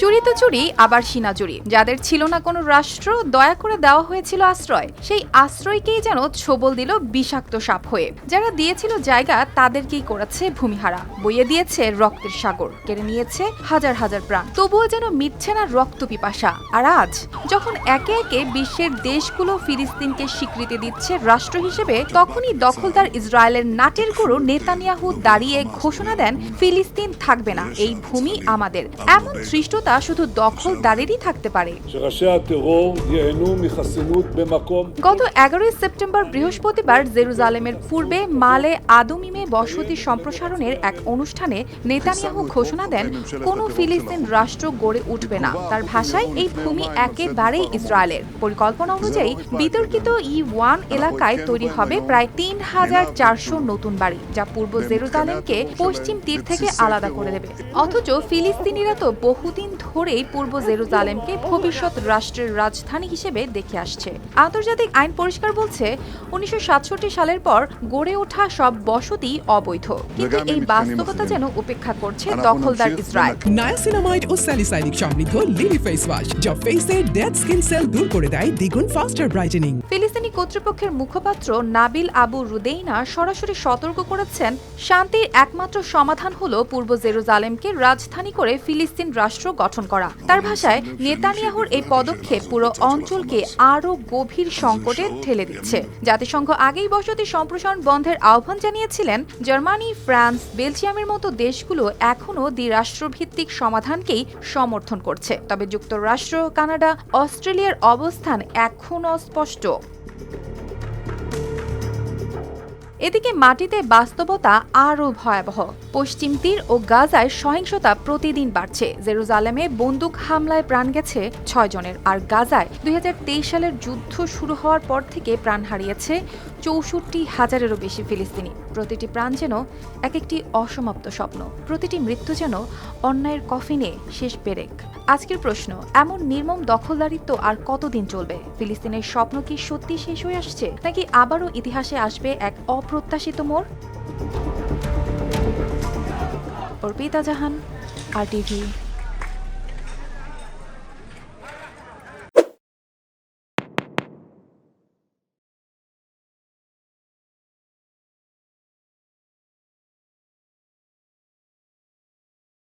চুরি তো চুরি, আবার সিনা চুরি। যাদের ছিল না কোনো রাষ্ট্র, দয়া করে দেওয়া হয়েছিল আশ্রয়। সেই আশ্রয়কেই যেন ছোবল দিল বিষাক্ত সাপ হয়ে। যারা দিয়েছিল জায়গা, তাদেরকেই করেছে ভূমিহারা। বইয়ে দিয়েছে রক্তের সাগর, কেড়ে নিয়েছে হাজার হাজার প্রাণ। তবুও যেন মিটছে না রক্ত পিপাসা। আর আজ, যখন একে একে বিশ্বের দেশগুলো ফিলিস্তিনকে স্বীকৃতি দিচ্ছে রাষ্ট্র হিসেবে, তখনই দখলদার ইসরায়েলের নাটের গুরু নেতানিয়াহু দাঁড়িয়ে ঘোষণা দেন, ফিলিস্তিন থাকবে না, এই ভূমি আমাদের। এমন ক্ষমতা শুধু দখলদারেরই থাকতে পারে। গত এগারোই সেপ্টেম্বর বৃহস্পতিবার জেরুজালেমের পূর্বে মালে আদমিমে বসতি সম্প্রসারণের এক অনুষ্ঠানে নেতানিয়াহু ঘোষণা দেন কোনো ফিলিস্তিন রাষ্ট্র গড়ে উঠবে না। তার ভাষায় এই ভূমি একেবারেই ইসরায়েলের। পরিকল্পনা অনুযায়ী বিতর্কিত ই ওয়ান এলাকায় তৈরি হবে প্রায় তিন হাজার চারশো নতুন বাড়ি যা পূর্ব জেরুজালেমকে পশ্চিম তীর থেকে আলাদা করে দেবে। অথচ ফিলিস্তিনিরা তো বহুদিন ধরেই পূর্ব জেরুজালেমকে ভবিষ্যৎ রাষ্ট্রের রাজধানী হিসেবে দেখে আসছে। আন্তর্জাতিক আইন পরিষ্কার বলছে উনিশশো সাতষট্টি সালের পর গড়ে ওঠা সব বসতি অবৈধ। কিন্তু এই বাস্তবতা যেন উপেক্ষা করছে দখলদার ইসরায়েল। নায়াসিনামাইড ও স্যালিসাইলিক সমৃদ্ধ লিলি ফেস ওয়াশ যা ফেসের ডেড স্কিন সেল দূর করে দেয় দ্বিগুণ ফাস্টার ব্রাইটেনিং ফিলিস্তিনি কর্তৃপক্ষের মুখপাত্র নাবিল আবু রুদেইনা সরাসরি সতর্ক করেছেন শান্তির একমাত্র সমাধান হলো পূর্ব জেরুজালেমকে রাজধানী করে ফিলিস্তিন রাষ্ট্র গঠন করা। তার ভাষায় নেতানিয়াহুর এই পদক্ষেপ পুরো অঞ্চলকে আরও গভীর সংকটে ঠেলে দিচ্ছে। জাতিসংঘ আগেই বসতি সম্প্রসারণ বন্ধের আহ্বান জানিয়েছিলেন জার্মানি, ফ্রান্স, বেলজিয়ামের মতো দেশগুলো এখনও দ্বিরাষ্ট্রভিত্তিক সমাধানকেই সমর্থন করছে। তবে যুক্তরাষ্ট্র, কানাডা, অস্ট্রেলিয়ার অবস্থান এখনও স্পষ্ট এদিকে মাটিতে বাস্তবতা আরও ভয়াবহ। পশ্চিম তীর ও গাজায় সহিংসতা প্রতিদিন বাড়ছে। জেরুজালেমে বন্দুক হামলায় প্রাণ গেছে ছয় জনের। আর গাজায় দুই হাজার তেইশ সালের যুদ্ধ শুরু হওয়ার পর থেকে প্রাণ হারিয়েছে চৌষট্টি হাজারেরও বেশি ফিলিস্তিনি। প্রতিটি প্রাণ যেন এক একটি অসমাপ্ত স্বপ্ন। প্রতিটি মৃত্যু যেন অন্যায়ের কফিনে শেষ পেরেক। আজকের প্রশ্ন, এমন নির্মম দখলদারিত্ব আর কতদিন চলবে? ফিলিস্তিনের স্বপ্ন কি সত্যি শেষ হয়ে আসছে? নাকি আবারও ইতিহাসে আসবে এক অপ্রত্যাশিত মোড়? অর্পিতা জাহান আর টিভি